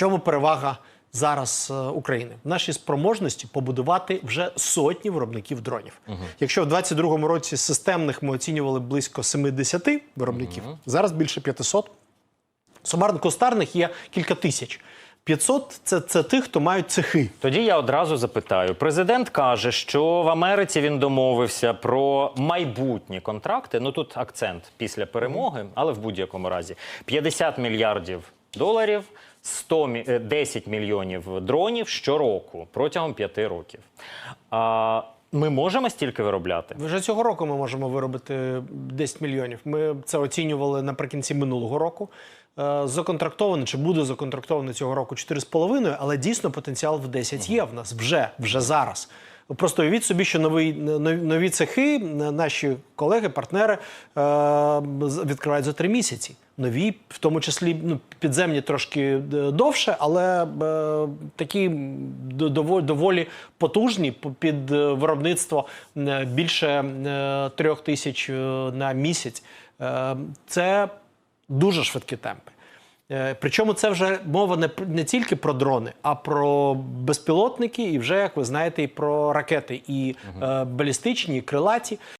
чому перевага зараз е, України? В нашій спроможності побудувати вже сотні виробників дронів. Якщо в 2022 році системних ми оцінювали близько 70 виробників, зараз більше 500. Сумарно кустарних є кілька тисяч. 500 – це, це тих, хто мають цехи. Тоді я одразу запитаю: президент каже, що в Америці він домовився про майбутні контракти. Ну тут акцент після перемоги, але в будь-якому разі 50 мільярдів доларів, 100, мі- е, 10 мільйонів дронів щороку протягом 5 років. А, ми можемо стільки виробляти? Вже цього року ми можемо виробити 10 мільйонів. Ми це оцінювали наприкінці минулого року. Е, Законтрактовано чи буде законтрактовано цього року 4,5, але дійсно потенціал в 10 є в нас вже, вже зараз. Просто уявіть собі, що нові, нові, цехи, наші колеги, партнери е, відкривають за три місяці. Нові, в тому числі ну, підземні трошки е, довше, але е, такі доволі, потужні під е, виробництво е, більше е, трьох тисяч е, на місяць. Е, Це дуже швидкі темпи. Е, Причому це вже мова не, не тільки про дрони, а про безпілотники, і вже, як ви знаєте, і про ракети, і е, балістичні, і крилаті.